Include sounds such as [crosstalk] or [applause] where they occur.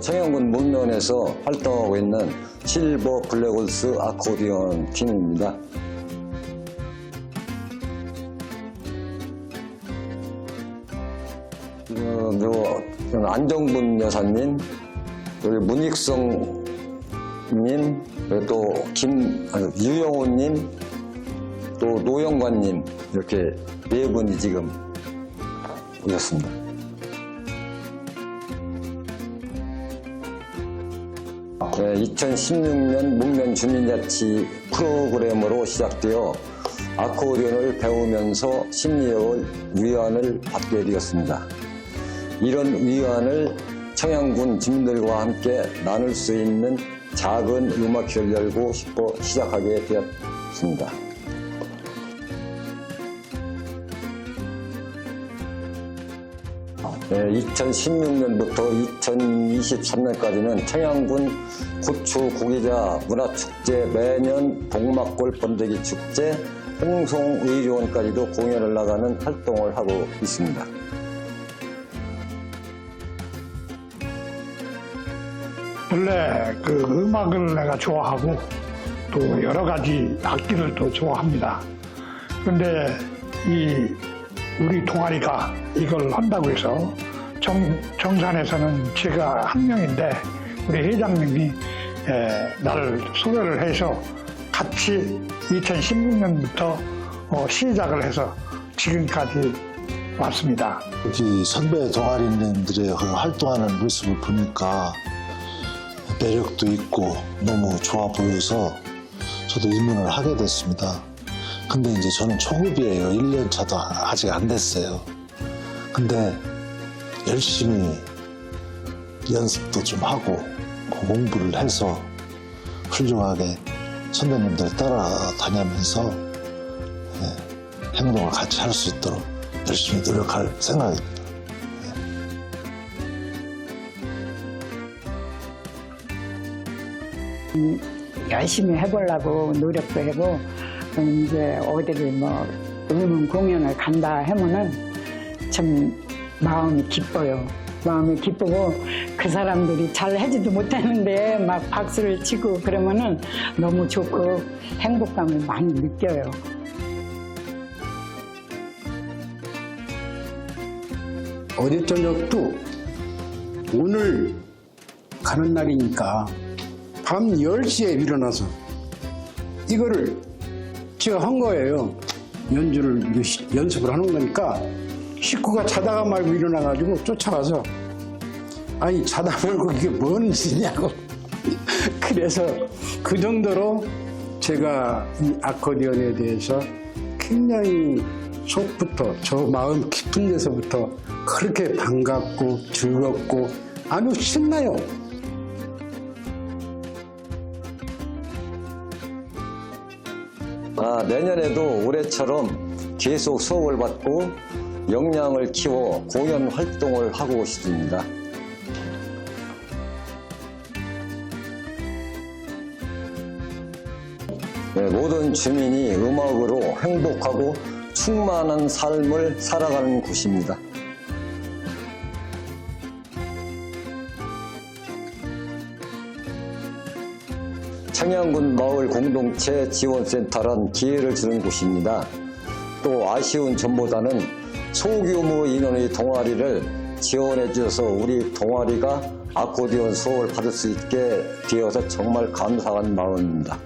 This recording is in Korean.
청양군 문면에서 활동하고 있는 실버 블랙홀스 아코디언 팀입니다. 요 안정분 여사님, 그리고 문익성님, 그리고 또김 유영호님, 또 노영관님 이렇게 네 분이 지금 오셨습니다. 2016년 문면 주민자치 프로그램으로 시작되어 아코디언을 배우면서 심리학을 위안을 받게 되었습니다. 이런 위안을 청양군 주민들과 함께 나눌 수 있는 작은 음악회를 열고 싶어 시작하게 되었습니다. 2016년부터 2023년까지는 청양군 고추 고기자 문화축제 매년 동막골 번데기 축제 홍송의료원까지도 공연을 나가는 활동을 하고 있습니다. 원래 그 음악을 내가 좋아하고 또 여러 가지 악기를 또 좋아합니다. 근데 이 우리 동아리가 이걸 한다고 해서 정, 정산에서는 제가 한 명인데 우리 회장님이 에, 나를 소개를 해서 같이 2016년부터 어, 시작을 해서 지금까지 왔습니다. 우리 선배 동아리님들의 그 활동하는 모습을 보니까 매력도 있고 너무 좋아 보여서 저도 입문을 하게 됐습니다. 근데 이제 저는 초급이에요. 1년 차도 아직 안 됐어요. 근데 열심히 연습도 좀 하고 공부를 해서 훌륭하게 선배님들 따라다니면서 예, 행동을 같이 할 수 있도록 열심히 노력할 생각입니다. 열심히 해보려고 노력도 하고 그럼 이제 어디를 뭐 음원 공연을 간다 하면은 참 마음이 기뻐요. 마음이 기쁘고 그 사람들이 잘 하지도 못하는데 막 박수를 치고 그러면은 너무 좋고 행복감을 많이 느껴요. 어제 저녁도 오늘 가는 날이니까 밤 10시에 일어나서 이거를 제가 한 거예요. 연주를 연습을 하는 거니까 식구가 자다가 말고 일어나가지고 쫓아가서 아니 자다 말고 이게 뭔 짓이냐고 [laughs] 그래서 그 정도로 제가 이 아코디언에 대해서 굉장히 속부터 저 마음 깊은 데서부터 그렇게 반갑고 즐겁고 아주 신나요. 아, 내년에도 올해처럼 계속 수업을 받고 역량을 키워 공연 활동을 하고 싶습니다. 네, 모든 주민이 음악으로 행복하고 충만한 삶을 살아가는 곳입니다. 청양군 마을 공동체 지원센터란 기회를 주는 곳입니다. 또 아쉬운 점보다는 소규모 인원의 동아리를 지원해 주셔서 우리 동아리가 아코디언 수업을 받을 수 있게 되어서 정말 감사한 마음입니다.